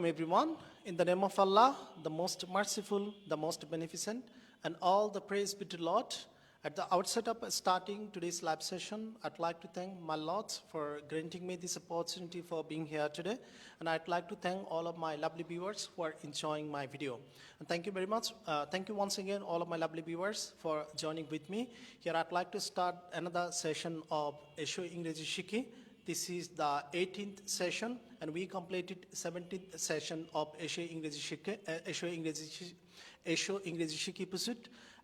welcome everyone. In the name of Allah, the most merciful, the most beneficent, and all the praise be to Lord. At the outset of starting today's live session, I'd like to thank my Lord for granting me this opportunity for being here today. And I'd like to thank all of my lovely viewers who are enjoying my video. And thank you very much. Uh, thank you once again, all of my lovely viewers, for joining with me. Here, I'd like to start another session of Esho Ingreji Shiki. This is the 18th session, and we completed 17th session of Asia English Shiki, uh, Asia Ingreji, Shi- Asia Ingreji Shiki.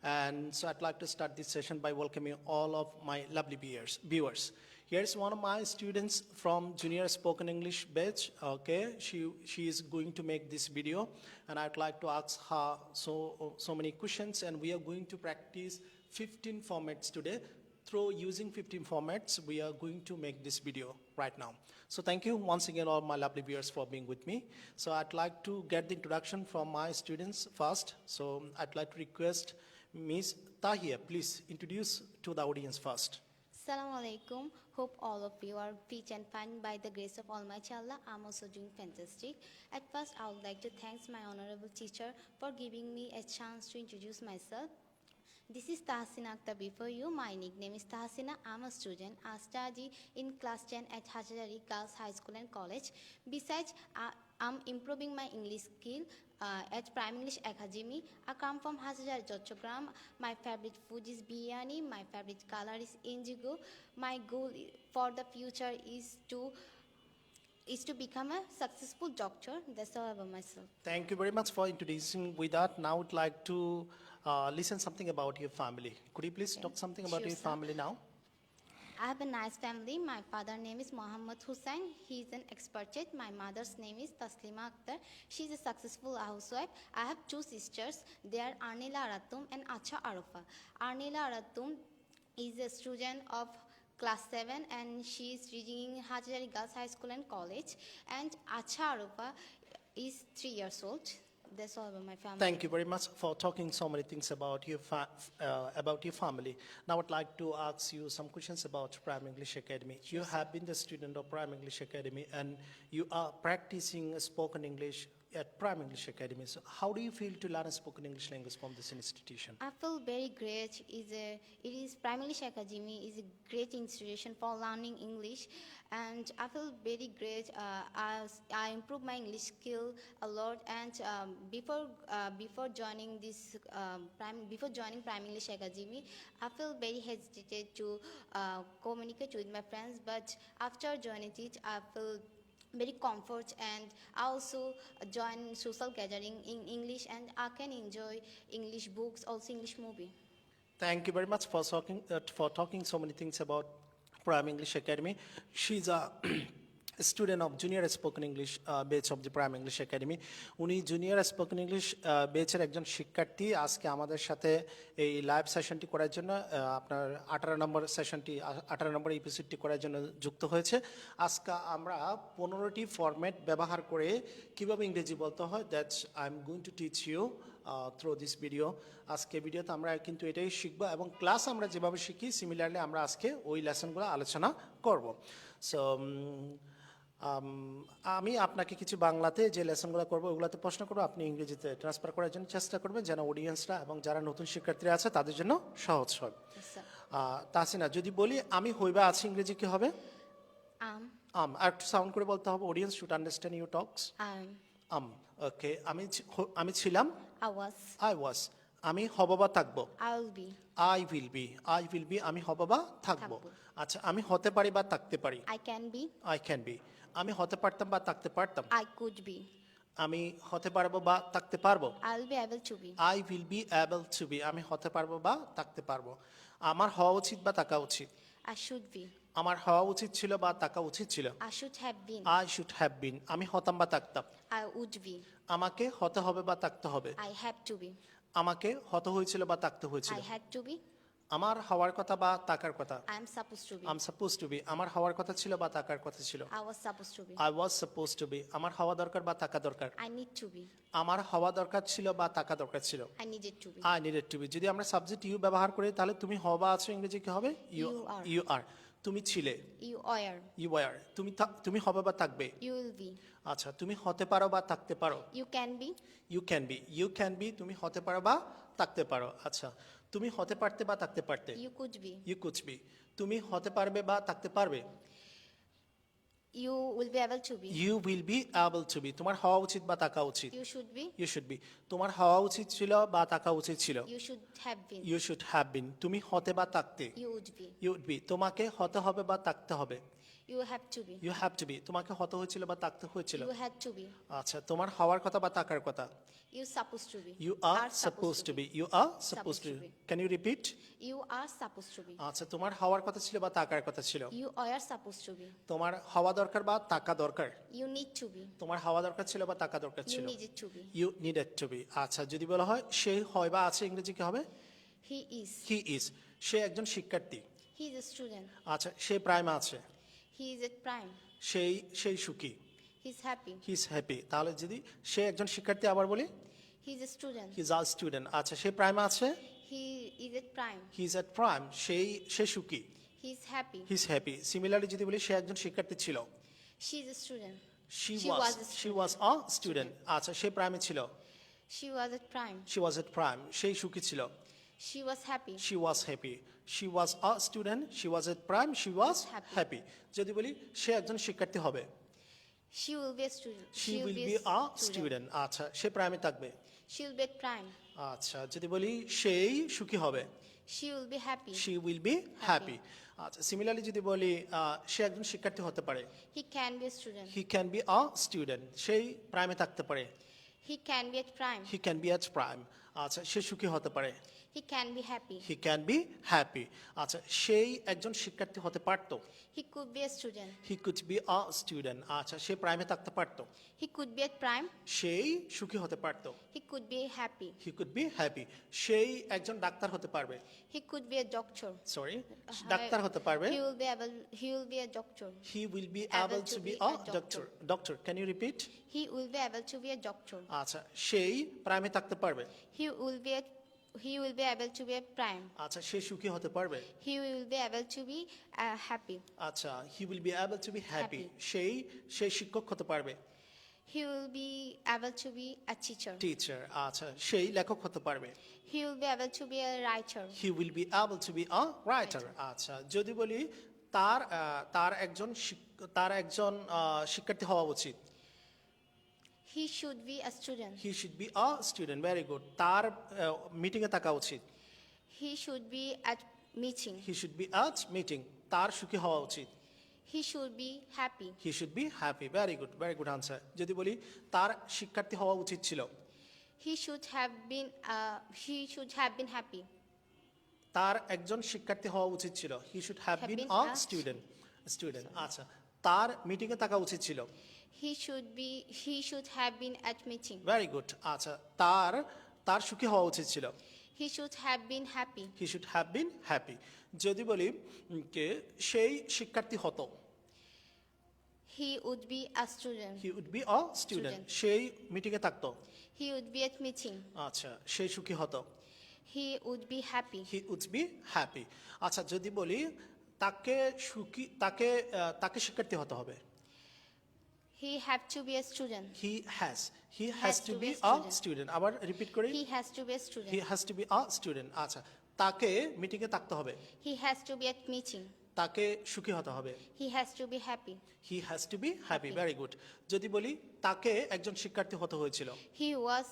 And so I'd like to start this session by welcoming all of my lovely viewers. viewers. Here's one of my students from Junior Spoken English batch. Okay, she she is going to make this video, and I'd like to ask her so so many questions, and we are going to practice 15 formats today through using 15 formats, we are going to make this video right now. So thank you once again, all my lovely viewers for being with me. So I'd like to get the introduction from my students first. So I'd like to request Ms. Tahia, please introduce to the audience first. Assalamu alaikum. Hope all of you are fit and fine by the grace of Almighty Allah. I'm also doing fantastic. At first, I would like to thank my honorable teacher for giving me a chance to introduce myself. This is Tahsina Akhtar before you. My nickname is Tahsina. I'm a student. I study in class 10 at Hajari Girls High School and College. Besides, I, I'm improving my English skill uh, at Prime English Academy. I come from Hajari Jochogram. My favorite food is biryani. My favorite color is indigo. My goal for the future is to is to become a successful doctor. That's all about myself. Thank you very much for introducing with that. Now I'd like to uh, listen something about your family. Could you please talk something about Sure, your sir. family now? I have a nice family. My father name is Mohammed Hussain. He is an expatriate. My mother's name is Taslima Akhtar. She is a successful housewife. I have two sisters. They are Arnila Aratum and Acha Arufa. Arnila Aratum is a student of class 7 and she is reading Hajari Girls High School and College. And Acha Arufa is 3 years old. That's all about my family. Thank you very much for talking so many things about your fa- uh, about your family. Now I'd like to ask you some questions about Prime English Academy. You have been the student of Prime English Academy and you are practicing spoken English at Prime English Academy. So how do you feel to learn a spoken English language from this institution? I feel very great. Is a it is Prime English Academy is a great institution for learning English, and I feel very great. Uh, as I improve my English skill a lot, and um, before uh, before joining this um, Prime before joining Prime English Academy, I feel very hesitated to uh, communicate with my friends. But after joining it, I feel very comfort and I also join social gathering in English and I can enjoy English books, also English movie. Thank you very much for talking, uh, for talking so many things about Prime English Academy. She's a student of junior spoken English batch of the Prime English Academy. উনি junior spoken English বেচের একজন শিক্ষার্থী আজকে আমাদের সাথে এই live সেশনটি করার জন্য আপনার আঠারো নম্বর সেশনটি আঠারো নম্বর এপিসোডটি করার জন্য যুক্ত হয়েছে। আজকে আমরা পনেরোটি ফরম্যাট ব্যবহার করে কীভাবে ইংরেজি বলতে হয় that's I am going to teach you through this video আজকে ভিডিওতে আমরা কিন্তু এটাই শিখব এবং ক্লাস আমরা যেভাবে শিখি সিমিলারলি আমরা আজকে ওই লেসনগুলো আলোচনা করব। সো আমি আপনাকে কিছু বাংলাতে যে লেসনগুলো করব ওগুলোতে প্রশ্ন করব আপনি ইংরেজিতে ট্রান্সফার করার জন্য চেষ্টা করবেন যেন অডিয়েন্সরা এবং যারা নতুন শিক্ষার্থীরা আছে তাদের জন্য সহজ হয়। Sir. যদি বলি আমি হইবা আছি ইংরেজি কি হবে? Um, আম আর একটু সাউন্ড করে বলতে হবে audience should understand you talks um, um okay আমি আমি ছিলাম? I was, আই ওয়াজ আমি হব বা থাকব? I will be, I will be I will be আমি হব বা থাকব। আচ্ছা আমি হতে পারি বা থাকতে পারি? I can be, I can be আমি হতে পারতাম বা থাকতে পারতাম। I could be, আমি হতে পারব বা থাকতে পারব। I will be able to be, I will be able to be আমি হতে পারব বা থাকতে পারব। আমার হওয়া উচিত বা থাকা উচিত? I should be, আমার হওয়া উচিত ছিল বা থাকা উচিত ছিল? I should have been, I should have been আমি হতাম বা থাকতাম? I would be, আমাকে হতে হবে বা থাকতে হবে? I have to be, আমাকে হতে হয়েছিল বা থাকতে হয়েছিল? I had to be, আমার হওয়ার কথা বা তাকার কথা? I am supposed to be, am suppose to be আমার হওয়ার কথা ছিল বা তাকার কথা ছিল? I was supposed to be, I was suppose to be আমার হওয়া দরকার বা থাকা দরকার? I need to be, আমার হওয়া দরকার ছিল বা থাকা দরকার ছিল? I needed to be, I needed to be যদি আমরা সাবজেক্ট ইউ ব্যবহার করি তাহলে তুমি হওয়া আছো ইংরেজি কি হবে? You are. ইউ আর তুমি ছিলে। You are. ইউ ওয়ার তুমি তুমি হবে বা থাকবে? You will be. আচ্ছা তুমি হতে পারো বা থাকতে পারো? You can be you can be you can be তুমি হতে পারো বা থাকতে পারো। আচ্ছা তুমি হতে পারতে বা থাকতে পারতে। You could be. You could be তুমি হতে পারবে বা থাকতে পারবে। You will be able to be. You will be able to be তোমার হওয়া উচিত বা থাকা উচিত। You should be. You should be তোমার হওয়া উচিত ছিল বা থাকা উচিত ছিল। You should have been. You should have been তুমি হতে বা থাকতে। You would be. You be তোমাকে হতে হবে বা থাকতে হবে। You have to be. You have to be তোমাকে হতে হয়েছিল বা থাকতে হয়েছিল You had to be. আচ্ছা তোমার হওয়ার কথা বা থাকার কথা You supposed to be. You are suppose to be you are suppose to be can you repeat You are supposed to be. আচ্ছা তোমার হওয়ার কথা ছিল বা থাকার কথা ছিল You are supposed to be. তোমার হওয়া দরকার বা থাকা দরকার You need to be. তোমার হওয়া দরকার ছিল বা থাকা দরকার You ছিল needed to be. You needed to be আচ্ছা যদি বলা হয় সে হয় বা আছে ইংরেজি কি হবে He is. হি ইজ সে একজন শিক্ষার্থী is a student. আচ্ছা সে প্রাইম আছে সেই সেই সুখী. হি ইজ হ্যাপি তাহলে যদি সে একজন শিক্ষার্থী আবার বলি? He's a student. He is a student আচ্ছা সে প্রাইম আছে? He is at prime. He is at prime সেই সে সুখী। He's happy. He is happy similarly যদি বলি সে একজন শিক্ষার্থী ছিল। She's a student. She was she was a student আচ্ছা সে প্রাইমে ছিল। She was at prime. She was at prime সেই সুখী ছিল। She was happy. she was happy. She was a student. She was at prime she was Happy. Happy যদি বলি সে একজন শিক্ষার্থী হবে। She will be a student. She will be a student আচ্ছা সে প্রাইমে থাকবে। She will be at prime. আচ্ছা যদি বলি সেই সুখী হবে। She will be happy. She will be happy আচ্ছা সিমিলারলি যদি বলি আহ, সে একজন শিক্ষার্থী হতে পারে। He can be a student. He can be a student সেই প্রাইমে থাকতে পারে। He can be at prime. He can be at prime আচ্ছা সে সুখী হতে পারে। He can be happy. He can be happy আচ্ছা সেই একজন শিক্ষার্থী হতে পারতো He could be a student. He could be a student আচ্ছা সে প্রাইমে থাকতে পারতো He could be at prime. সেই সুখী হতে পারতো He could be happy. He could be happy সেই একজন ডাক্তার হতে পারবে He could be a doctor. Sorry ডাক্তার হতে পারবে He will be able. He will be a doctor. He will be Able able to to be be a a doctor. Doctor doctor can you repeat He will be able to be a doctor. আচ্ছা সেই প্রাইমে থাকতে পারবে He will be. A, he will be able to be a prime. আচ্ছা সে সুখী হতে পারবে He will be able to be uh, happy. আচ্ছা will be able to be happy Happy. সেই সেই শিক্ষক হতে পারবে He will be able to be a teacher. Teacher আচ্ছা সেই লেখক হতে পারবে He will be able to be a writer. He will be able to be a writer আচ্ছা যদি বলি তার তার একজন তার একজন শিক্ষার্থী হওয়া উচিত He should be a student. He should be a student very good তার মিটিংয়ে থাকা উচিত। He should be at meeting. He should be at meeting তার সুখী হওয়া উচিত। He should be happy. He should be happy very good very good answer যদি বলি তার শিক্ষার্থী হওয়া উচিত ছিল। He should have been. Uh, he should have been happy. তার একজন শিক্ষার্থী হওয়া উচিত ছিল। He should have Have been been a student student আচ্ছা। তার মিটিংয়ে থাকা উচিত ছিল। He should be. He should have been at meeting. Very good আচ্ছা তার তার সুখী হওয়া উচিত ছিল He should have been happy. He should have been happy যদি বলি উম, কে সেই শিক্ষার্থী হতো He would be a student. He would be a student Student. সেই মিটিংয়ে থাকতো He would be at meeting. আচ্ছা সেই সুখী হতো He would be happy. He would be happy আচ্ছা যদি বলি তাকে সুখী তাকে আহ, তাকে শিক্ষার্থী হতে হবে He have to be a student. He has he has to be a student আবার রিপিট করি He has to be a he student. Has to be a student আচ্ছা তাকে মিটিংয়ে থাকতে হবে He has to be at meeting. তাকে সুখী হতে হবে He has to be happy. He has to be happy very good যদি বলি তাকে একজন শিক্ষার্থী হতে হয়েছিল He was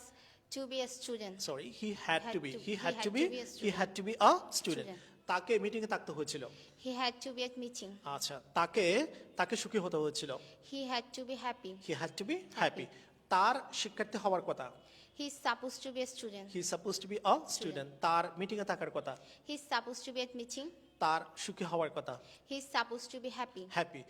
to be a student. Sorry he had Had to be to- he he had had to to be be a he had to be a student Student. তাকে meeting এ থাকতে হয়েছিল। He had to be at meeting আচ্ছা তাকে তাকে সুখী হতে হয়েছিল। He had to be happy he had to be happy তার শিক্ষার্থী হওয়ার কথা। He is suppose to be a student he is suppose to be a student তার মিটিং এ থাকার কথা। He is suppose to be at meeting তার সুখী হওয়ার কথা। He is suppose to be happy happy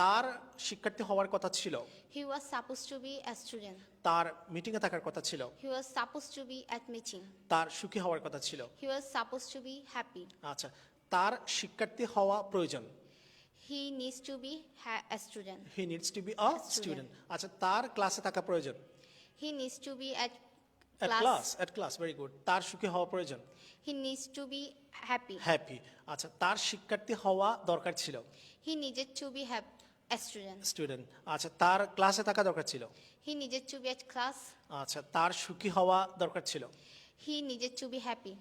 তার শিক্ষার্থী হওয়ার কথা ছিল He was supposed to be a student. তার মিটিংয়ে থাকার কথা ছিল He was supposed to be at meeting. তার সুখী হওয়ার কথা ছিল He was supposed to be happy. আচ্ছা তার শিক্ষার্থী হওয়া প্রয়োজন He needs to be ha- a student. He needs to be a student আচ্ছা তার ক্লাসে থাকা প্রয়োজন He needs to be at At Class. class, at class, very good. তার সুখী হওয়া প্রয়োজন He needs to be happy. Happy আচ্ছা তার শিক্ষার্থী হওয়া দরকার ছিল He needed to be happy. Student আচ্ছা তার ক্লাসে থাকা দরকার ছিল He needed to be at class. আচ্ছা তার সুখী হওয়া দরকার ছিল He needed to be happy.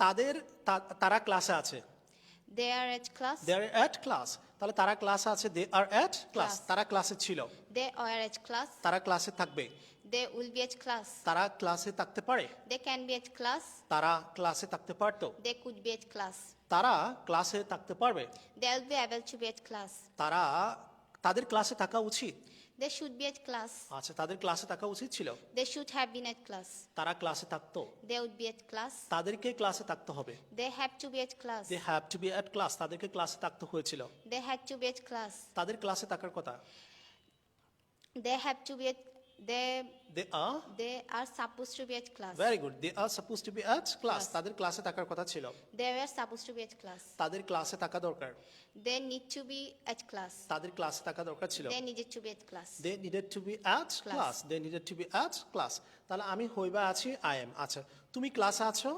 তাদের তারা ক্লাসে আছে They are at class. They are at class তাহলে তারা ক্লাসে আছে they are at class Class. তারা ক্লাসে ছিল They are at class. তারা ক্লাসে থাকবে They will be at class. তারা ক্লাসে থাকতে পারে They can be at class. তারা ক্লাসে থাকতে পারতো They could be at class. তারা ক্লাসে থাকতে পারবে They will be able to be at class. তারা তাদের ক্লাসে থাকা উচিত They should be at class. আচ্ছা তাদের ক্লাসে থাকা উচিত ছিল They should have been at class. তারা ক্লাসে থাকতো They would be at class. তাদেরকে ক্লাসে থাকতে হবে They have to be at class. They have to be at class তাদেরকে ক্লাসে থাকতে হয়েছিল They had to be at class. তাদের ক্লাসে থাকার কথা They have to be at they they are they are supposed to be at class. Very good they are suppose to be at class Class. তাদের ক্লাসে থাকার কথা ছিল They were supposed to be at class. তাদের ক্লাসে থাকা দরকার They need to be at class. তাদের ক্লাসে থাকা দরকার ছিল They needed to be at class. They needed to be at Class. Class they needed to be at class তাহলে আমি হইবা আছি আই এম আচ্ছা তুমি ক্লাসে আছো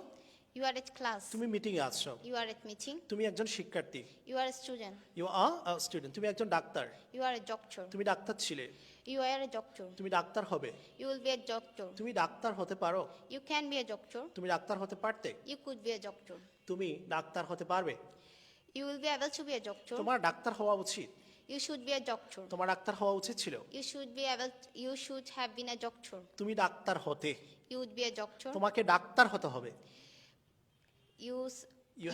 You are at class. তুমি মিটিং এ আছো You are at meeting. তুমি একজন শিক্ষার্থী You are a student. You are student তুমি একজন ডাক্তার You are a doctor. তুমি ডাক্তার ছিলে You are a doctor. তুমি ডাক্তার হবে You will be a doctor. তুমি ডাক্তার হতে পারো You can be a doctor. তুমি ডাক্তার হতে পারতে You could be a doctor. তুমি ডাক্তার হতে পারবে You will be able to be a doctor. তোমার ডাক্তার হওয়া উচিত You should be a doctor. তোমার ডাক্তার হওয়া উচিত ছিল You should be able. you should have been a doctor. তুমি ডাক্তার হতে You would be a doctor. তোমাকে ডাক্তার হতে হবে You s- you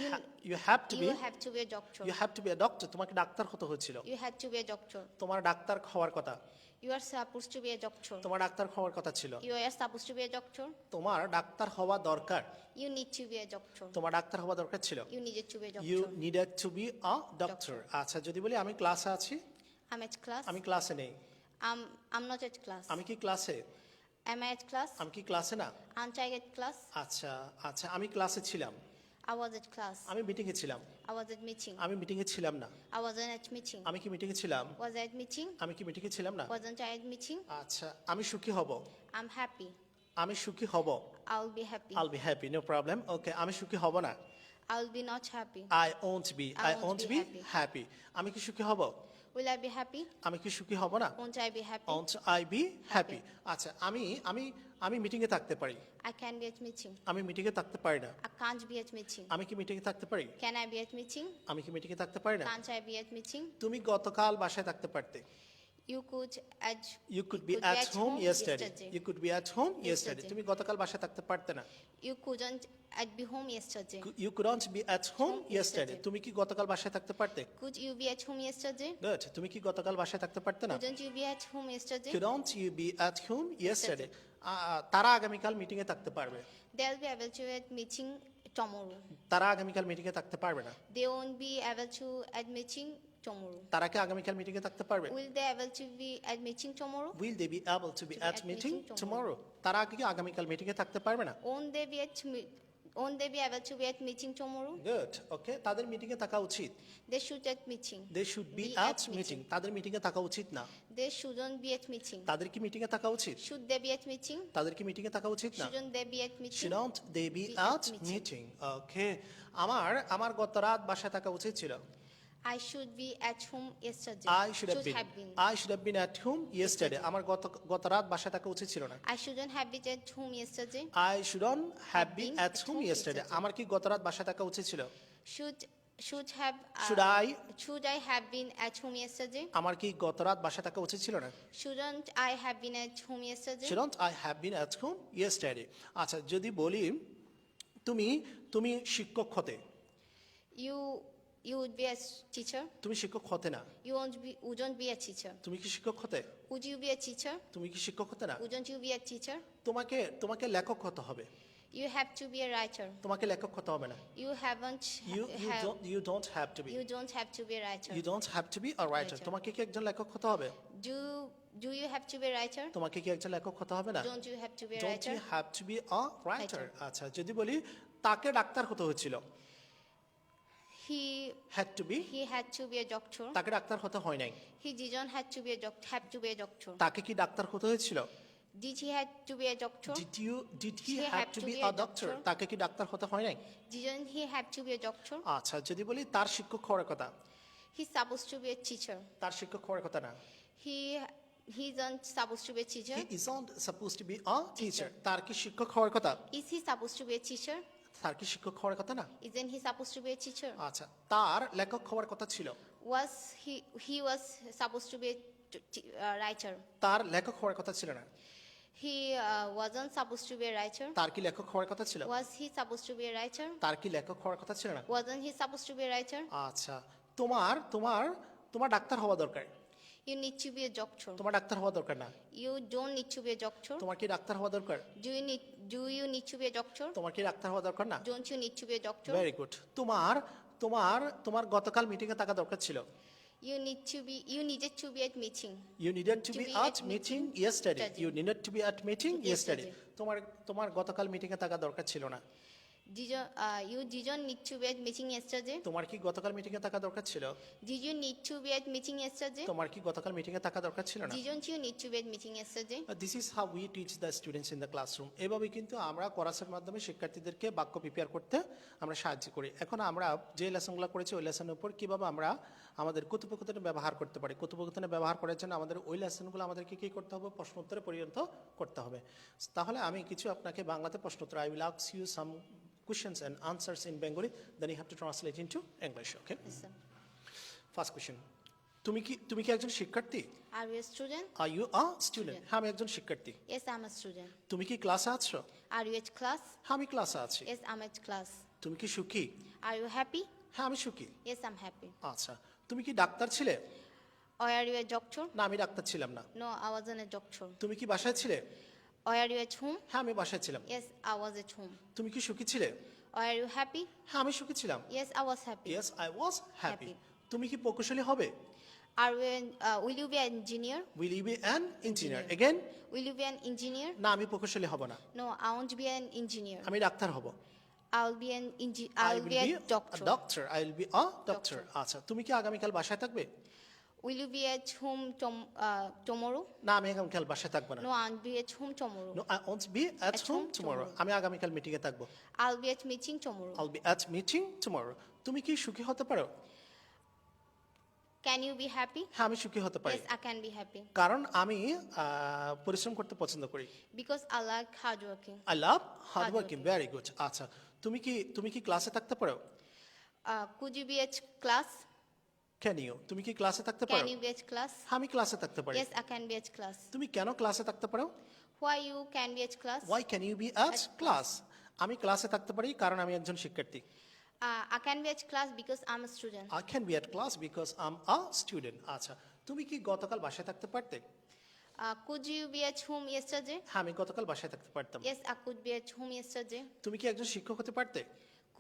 you, have to be you have to be a doctor. You have to be a doctor তোমাকে ডাক্তার হতে হয়েছিল You had to be a doctor. তোমার ডাক্তার হওয়ার কথা You are supposed to be a doctor. তোমার ডাক্তার হওয়ার কথা ছিল You are supposed to be a doctor. তোমার ডাক্তার হওয়া দরকার You need to be a doctor. তোমার ডাক্তার হওয়া দরকার ছিল You needed to be a doctor. Needed to be a doctor আচ্ছা যদি বলি আমি ক্লাসে আছি I'm at class. আমি ক্লাসে নেই I'm, I'm not at class. আমি কি ক্লাসে Am I at class? আমি কি ক্লাসে না Aren't I at class? আচ্ছা আচ্ছা আমি ক্লাসে ছিলাম I was at class. আমি মিটিং এ ছিলাম I was at meeting. আমি মিটিং এ ছিলাম না I wasn't at meeting. আমি কি মিটিং এ ছিলাম Was I at meeting? আমি কি মিটিং এ ছিলাম না Wasn't I at meeting? আচ্ছা আমি সুখী হব I'm happy. আমি সুখী হব I'll be happy. I'll be happy no problem okay আমি সুখী হব না I'll be not happy. I won't be I I won't won't be be happy. Happy আমি কি সুখী হব উইল আই বি হ্যাপি আমি কি সুখী হব না? Won't I be happy won't I be happy আচ্ছা আমি আমি আমি মিটিং এ থাকতে পারি। I can be at meeting আমি মিটিং এ থাকতে পারি না। I can't be at meeting আমি কি মিটিং এ থাকতে পারি? Can I be at meeting আমি কি মিটিং এ থাকতে পারি না? Can I be at meeting তুমি গতকাল বাসায় থাকতে পারতে। You could at be could be at home yesterday. Could be at home yesterday Yesterday. তুমি গতকাল বাসায় থাকতে পারতে না you couldn't at be home yesterday. Couldn't be at home Home yesterday. তুমি কি গতকাল বাসায় থাকতে পারতে Could you be at home yesterday? Good তুমি কি গতকাল বাসায় থাকতে পারতে না Couldn't you be at home yesterday? Couldn't you be at home yesterday তারা আগামীকাল মিটিংয়ে থাকতে পারবে They'll be able to at meeting tomorrow. তারা আগামীকাল মিটিংয়ে থাকতে পারবে না They won't be able to at meeting tomorrow. তারা কি আগামীকাল মিটিংয়ে থাকতে পারবে Will they able to be at meeting tomorrow? Will they B able to be be at meeting meeting tomorrow তারা কি আগামীকাল মিটিংয়ে থাকতে পারবে না Won't they be at won't they be able to be at meeting tomorrow? Good okay তাদের মিটিংয়ে থাকা উচিত They should at meeting. They should be Be at at meeting meeting. তাদের মিটিংয়ে থাকা উচিত না They shouldn't be at meeting. তাদের কি মিটিংয়ে থাকা উচিত Should they be at meeting? তাদের কি মিটিংয়ে থাকা উচিত না Shouldn't they be at meeting? Shouldn't they be Be at at meeting. meeting? ওকে আমার আমার গত রাত বাসায় থাকা উচিত ছিল I should be at home yesterday. I should have been. I should have been at home yesterday আমার গত গত রাত বাসায় থাকা উচিত ছিল না I shouldn't have been at home yesterday. I shouldn't have been at home yesterday. আমার কি গত রাত বাসায় থাকা উচিত ছিল Should should have uh, Should I? should I have been at home yesterday? আমার কি গত রাত বাসায় থাকা উচিত ছিল না Shouldn't I have been at home yesterday? Shouldn't I have been at home yesterday আচ্ছা যদি বলি তুমি তুমি শিক্ষক হতে You you would be a teacher. তুমি শিক্ষক হতে না You won't be wouldn't be a teacher. তুমি কি শিক্ষক হতে Would you be a teacher? তুমি কি শিক্ষক হতে না Wouldn't you be a teacher? তোমাকে তোমাকে লেখক হতে হবে You have to be a writer. তোমাকে লেখক হতে হবে না You haven't you ha- you have, don't you don't have to be you don't have to be a writer. you don't have to be a writer Writer. তোমাকে কি একজন লেখক হতে হবে Do do you have to be a writer? তোমাকে কি একজন লেখক হতে হবে না Don't you have to be a don't writer? you have to be a writer Writer. আচ্ছা যদি বলি তাকে ডাক্তার হতে হয়েছিল He had to be he had to be a doctor. তাকে ডাক্তার হতে হয় নাই He didn't have to be a doctor. Have to be a doctor. তাকে কি ডাক্তার হতে হয়েছিল Did he had to be a doctor? You did he He have had to to be a a doctor? তাকে কি doctor হতে হয় নাই Didn't he have to be a doctor? আচ্ছা যদি বলি তার শিক্ষক হওয়ার কথা He's supposed to be a teacher. তার শিক্ষক হওয়ার কথা না He he isn't supposed to be a teacher. He isn't suppose to be a teacher তার কি শিক্ষক হওয়ার কথা Is he supposed to be a teacher? তার কি শিক্ষক হওয়ার কথা না? Isn't he suppose to be a teacher আচ্ছা তার লেখক হওয়ার কথা ছিল। Was he he was suppose to be a writer তার লেখক হওয়ার কথা ছিল না। He wasn't suppose to be a writer তার কি লেখক হওয়ার কথা ছিল? Was he suppose to be a writer তার কি লেখক হওয়ার কথা ছিল না? Wasn't he suppose to be a writer আচ্ছা তোমার তোমার তোমার ডাক্তার হওয়া দরকার। গুড তোমার তোমার তোমার গতকাল মিটিং এ থাকা দরকার ছিল। You need be you needed to be at meeting you to be at meeting yesterday you needed to be at meeting yesterday তোমার তোমার গতকাল মিটিং এ থাকা দরকার ছিল না। You, uh, you didn't need to be at তোমার কি গতকাল মিটিং এ থাকা দরকার ছিল? To be at meeting yesterday? তোমার কি গতকাল মিটিং এ থাকা দরকার ছিল না? Didn't you need to be at meeting yesterday? This is how we teach the students in the classroom এভাবে কিন্তু আমরা কোরাসের মাধ্যমে শিক্ষার্থীদেরকে বাক্য প্রিপেয়ার করতে আমরা সাহায্য করি। এখন আমরা যে লেসনগুলো করেছি ওই লেসনের উপর কীভাবে আমরা আমাদের কথোপকথনে ব্যবহার করতে পারি? কথোপকথনে ব্যবহার করার জন্য আমাদের ওই লেসনগুলো আমাদেরকে কি করতে হবে? প্রশ্ন উত্তরে পরিণত করতে হবে। তাহলে আমি কিছু আপনাকে বাংলাতে প্রশ্ন উত্তর I will আক্স you some questions and answers in Bengali, then you have to translate into English, okay? Yes, sir. First question. তুমি কি তুমি কি একজন শিক্ষার্থী Are you a student? Are you a student হ্যাঁ আমি একজন শিক্ষার্থী Yes, I'm a student. তুমি কি ক্লাসে আছো Are you at class? হ্যাঁ আমি ক্লাসে আছি Yes, I'm at class. তুমি কি সুখী Are you happy? হ্যাঁ আমি সুখী Yes, I'm happy. আচ্ছা তুমি কি ডাক্তার ছিলে Or are you a doctor? না আমি ডাক্তার ছিলাম না No, I wasn't a doctor. তুমি কি বাসায় ছিলে Are you at home? হ্যাঁ আমি বাসায় ছিলাম Yes, I was at home. তুমি কি সুখী ছিলে are you happy? হ্যাঁ আমি সুখী ছিলাম Yes, I was happy. Yes I was happy Happy. তুমি কি প্রকৌশলী হবে Are you an, uh, will you be an engineer? Will you be an engineer again Will you be an engineer? না আমি প্রকৌশলী হব না No, I won't be an engineer. আমি ডাক্তার হব I'll be an engi- I I'll will be be a doctor. Doctor I will be a doctor আচ্ছা তুমি কি আগামীকাল বাসায় থাকবে Will you be at home tom- uh, tomorrow? না আমি আগামীকাল বাসায় থাকব না No, I'll be at home tomorrow. No I won't be at At home home tomorrow. আমি আগামীকাল মিটিং এ থাকব I'll be at meeting tomorrow. I'll be at meeting tomorrow তুমি কি সুখী হতে পারো Can you be happy? হ্যাঁ আমি সুখী হতে পারি Yes, I can be happy কারণ আমি পরিশ্রম করতে পছন্দ করি because I like hard working. Love hard Hard working very good আচ্ছা তুমি কি তুমি কি ক্লাসে থাকতে পারো Uh, could you be at class? Can you তুমি কি ক্লাসে থাকতে পারো Can you be at class? আমি ক্লাসে থাকতে পারি Yes, I can be at class. তুমি কেন ক্লাসে থাকতে পারো Why you can be at class? Why can you be at class আমি ক্লাসে থাকতে পারি কারণ আমি একজন শিক্ষার্থী Uh, I can be at class because I'm a student. I can be at class because I'm a student আচ্ছা তুমি কি গতকাল বাসায় থাকতে পারতে Uh, could you be at home yesterday? হ্যাঁ আমি গতকাল বাসায় থাকতে পারতাম Yes, I could be at home yesterday. তুমি কি একজন শিক্ষক হতে পারতে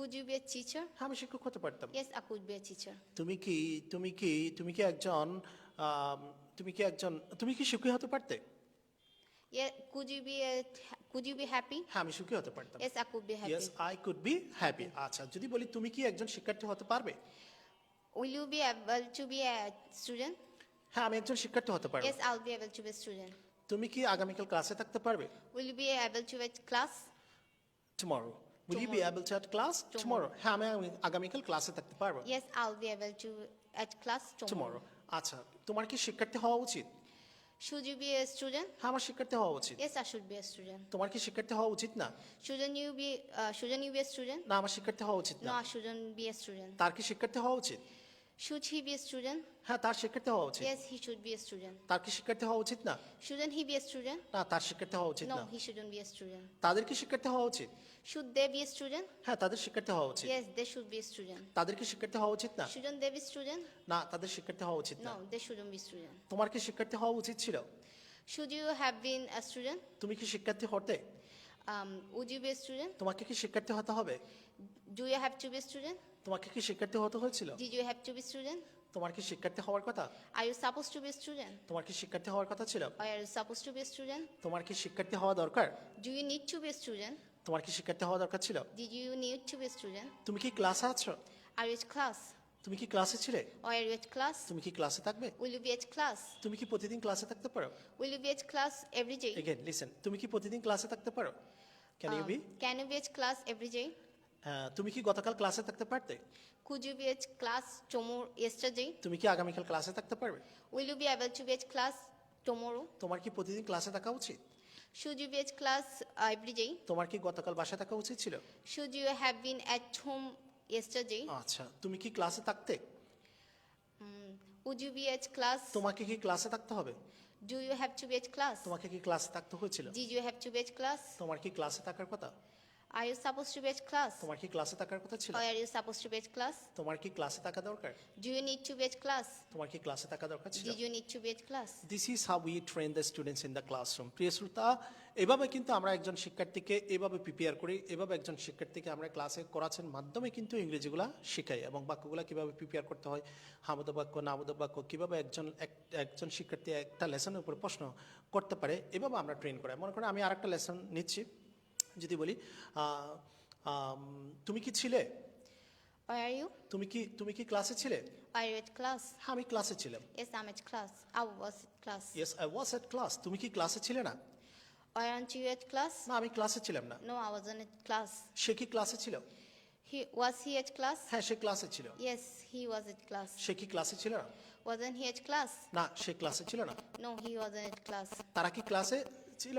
Could you be a teacher? হ্যাঁ আমি শিক্ষক হতে পারতাম Yes, I could be a teacher. তুমি কি তুমি কি তুমি কি একজন আম, তুমি কি একজন তুমি কি সুখী হতে পারতে Yeah, could you be a, could you be happy? হ্যাঁ আমি সুখী হতে পারতাম Yes, I could be happy. Yes I could be happy আচ্ছা যদি বলি তুমি কি একজন শিক্ষার্থী হতে পারবে Will you be able to be a student? হ্যাঁ আমি একজন শিক্ষার্থী হতে পারব Yes, I'll be able to be a student. তুমি কি আগামীকাল ক্লাসে থাকতে পারবে Will you be able to class? Tomorrow will you be able to at class tomorrow? হ্যাঁ আমি আগামীকাল ক্লাসে থাকতে পারব Yes, I'll be able to at class tomorrow. tomorrow আচ্ছা তোমার কি শিক্ষার্থী হওয়া উচিত Should you be a student? হ্যাঁ আমার শিক্ষার্থী হওয়া উচিত Yes, I should be a student. তোমার কি শিক্ষার্থী হওয়া উচিত না Shouldn't you be uh, shouldn't you be a student? না আমার শিক্ষার্থী হওয়া উচিত No, I shouldn't be a student. তার কি শিক্ষার্থী হওয়া উচিত Should he be a student? হ্যাঁ তার শিক্ষার্থী হওয়া উচিত Yes, he should be a student. তার কি শিক্ষার্থী হওয়া উচিত না Shouldn't he be a student? না তার শিক্ষার্থী হওয়া উচিত না No, he shouldn't be a student. তাদের কি শিক্ষার্থী হওয়া উচিত Should they be a student? হ্যাঁ তাদের শিক্ষার্থী হওয়া উচিত Yes, they should be a student. তাদের কি শিক্ষার্থী হওয়া উচিত না Shouldn't they be student? না তাদের শিক্ষার্থী হওয়া উচিত না No, they shouldn't be student. তোমার কি শিক্ষার্থী হওয়া উচিত ছিল Should you have been a student? তুমি কি শিক্ষার্থী হতে Um, would you be a student? তোমাকে কি শিক্ষার্থী হতে হবে Do you have to be a student? তোমাকে কি শিক্ষার্থী হতে হয়েছিল? Did you have to be student তোমার কি শিক্ষার্থী হওয়ার কথা? Are you suppose to be student তোমার কি শিক্ষার্থী হওয়ার কথা ছিল? Are you suppose to be student তোমার কি শিক্ষার্থী হওয়া দরকার? Do you need to be student তোমার কি শিক্ষার্থী হওয়া দরকার ছিল? Did you need to be student তুমি কি ক্লাসে আছো? আর ইউ ক্লাস তুমি কি ক্লাসে ছিলে? আর ইউ এট ক্লাস তুমি কি ক্লাসে থাকবে? Will you be at class তুমি কি প্রতিদিন ক্লাসে থাকতে পারো? Will you be at class everyday again listen তুমি কি প্রতিদিন ক্লাসে থাকতে পারো? Can you be can you be at class everyday তুমি কি গতকাল ক্লাসে থাকতে পারতে Could you be at class tomorrow, yesterday? তুমি কি আগামীকাল ক্লাসে থাকতে পারবে Will you be able to be at class tomorrow? তোমার কি প্রতিদিন ক্লাসে থাকা উচিত Should you be at class uh, every day? তোমার কি গতকাল বাসায় থাকা উচিত ছিল Should you have been at home yesterday? আচ্ছা তুমি কি ক্লাসে থাকতে Mm, Would you be at class? তোমাকে কি ক্লাসে থাকতে হবে Do you have to be at class? তোমাকে কি ক্লাসে থাকতে হয়েছিল Did you have to be at class? তোমার কি ক্লাসে থাকার কথা Are you supposed to be at class? তোমার কি ক্লাসে থাকার কথা ছিল Or are you supposed to be at class? তোমার কি ক্লাসে থাকা দরকার Do you need to be at class? তোমার কি ক্লাসে থাকা দরকার ছিল Did you need to be at class? This is how we train the students in the classroom প্রিয় শ্রোতা এভাবে কিন্তু আমরা একজন শিক্ষার্থীকে এভাবে প্রিপেয়ার করি এভাবে একজন শিক্ষার্থীকে আমরা ক্লাসে করাচ্ছের মাধ্যমে কিন্তু ইংরেজিগুলা শেখাই এবং বাক্যগুলা কীভাবে প্রিপেয়ার করতে হয় হামদ বাক্য নামদ বাক্য কীভাবে একজন এক- একজন শিক্ষার্থী একটা লেসনের উপর প্রশ্ন করতে পারে এভাবে আমরা ট্রেন করাই মনে করেন আমি আরেকটা লেসন নিচ্ছি যদি বলি তুমি কি ছিলে Where are you? তুমি কি তুমি কি ক্লাসে ছিলে Are you at class? হ্যাঁ আমি ক্লাসে ছিলাম Yes, I'm at class. I was at class. Yes I was at class তুমি কি ক্লাসে ছিলে না aren't you at class? না আমি ক্লাসে ছিলাম না No, I wasn't at class. সে কি ক্লাসে ছিল He was he at class? হ্যাঁ সে ক্লাসে ছিল Yes, he was at class. সে কি ক্লাসে ছিল না Wasn't he at class? না সে ক্লাসে ছিল না No, he wasn't at class. তারা কি ক্লাসে ছিল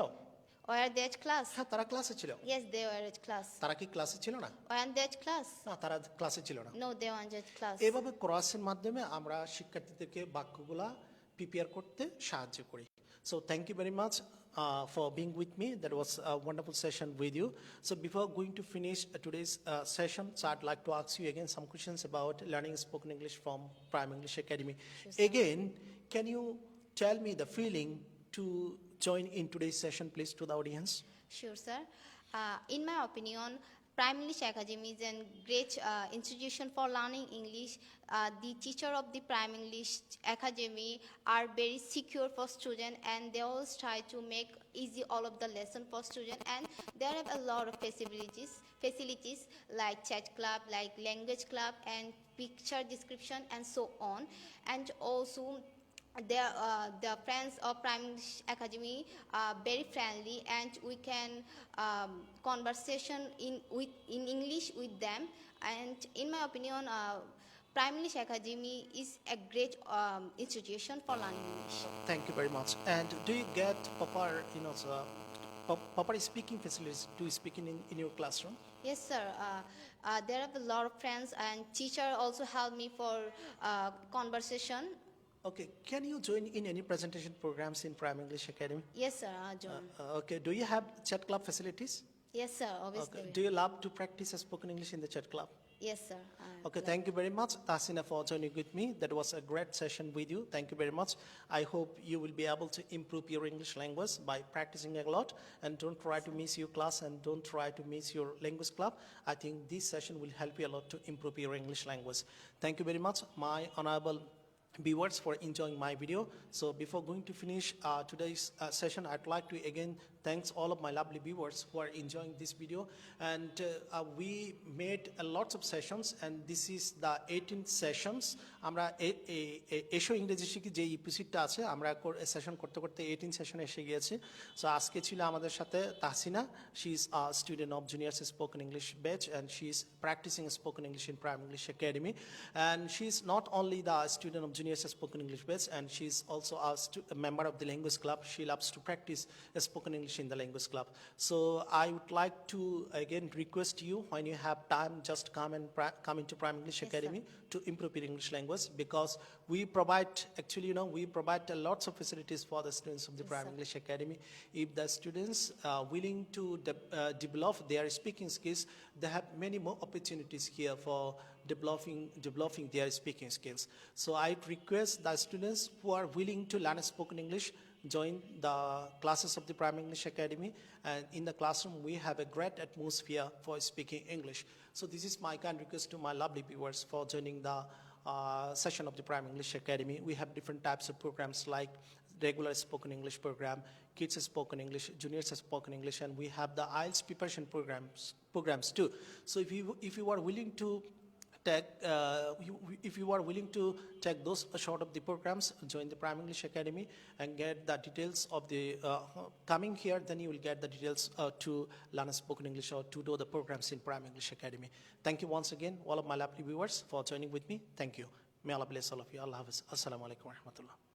Were they at class? হ্যাঁ তারা ক্লাসে ছিল Yes, they were at class. তারা কি ক্লাসে ছিল না Weren't they at class? না তারা ক্লাসে ছিল না No, they weren't at class. এভাবে ক্রসের মাধ্যমে আমরা শিক্ষার্থীদেরকে বাক্যগুলা প্রিপেয়ার করতে সাহায্য করি so thank you very much for being with me that was wonderful session with you so before going to finish today's session so I'd like to ask you again some questions about learning spoken English from Prime English Academy again can you tell me the feeling to join in today's session please to the audience Sure, sir. Uh, in my opinion, Prime English Academy is a great uh, institution for learning English. Uh, the teacher of the Prime English Academy are very secure for student and they always try to make easy all of the lesson for student and there are a lot of facilities facilities like chat club like language club and picture description and so on and also their uh, the friends of Prime Academy are very friendly, and we can um, conversation in with in English with them. And in my opinion, uh, Prime English Academy is a great um, institution for learning English. Thank you very much. And do you get proper, you know, so, proper speaking facilities to speaking in, in your classroom? Yes, sir. Uh, uh, there are a lot of friends, and teacher also help me for uh, conversation. Okay, can you join in any presentation programs in Prime English Academy? Yes, sir. Uh, Uh, John. uh, okay, do you have chat club facilities? yes, sir. Obviously. Okay. Do you love to practice spoken English in the chat club? Yes, sir. Uh, Okay, thank you very much, Tasina, for joining with me. That was a great session with you. Thank you very much. I hope you will be able to improve your English language by practicing a lot. And don't try to miss your class and don't try to miss your language club. I think this session will help you a lot to improve your English language. Thank you very much, my honorable viewers, for enjoying my video. So before going to finish uh, today's uh, session, I'd like to again thanks all of my lovely viewers who are enjoying this video. And uh, uh, we made a lots of sessions, and this is the 18th sessions. আমরা এ- এ- এ- এসো ইংরেজি শিখি যে ইপিসিডটা আছে আমরা session করতে করতে eighteen সেশনে এসে গিয়েছি সো আজকে ছিল আমাদের সাথে Tahsina she is student of juniors spoken English batch and she is practicing spoken English in Prime English Academy and she is not only the student of juniors spoken English batch and she is also a, stu- a member of the language club. She loves to practice spoken English in the language club. So I would like to again request you when you have time, just come and come into Prime English Yes, sir. Academy to improve your English language because we provide actually you know we provide a lots of facilities for the students of the Yes, Prime sir. English Academy. If the students are willing to de- uh, develop their speaking skills, they have many more opportunities here for developing developing their speaking skills. So I request the students who are willing to learn spoken English join the classes of the Prime English Academy and in the classroom we have a great atmosphere for speaking English. So this is my kind request to my lovely viewers for joining the uh, session of the Prime English Academy. We have different types of programs like regular spoken English program, kids spoken English, juniors spoken English, and we have the IELTS preparation programs programs too. So if you if you are willing to take, uh, if you are willing to take those short of the programs, join the Prime English Academy and get the details of the, uh, coming here, then you will get the details uh, to learn spoken English or to do the programs in Prime English Academy. Thank you once again, all of my lovely viewers, for joining with me. Thank you. May Allah bless all of you. Allah Hafiz. Assalamu alaikum wa rahmatullah.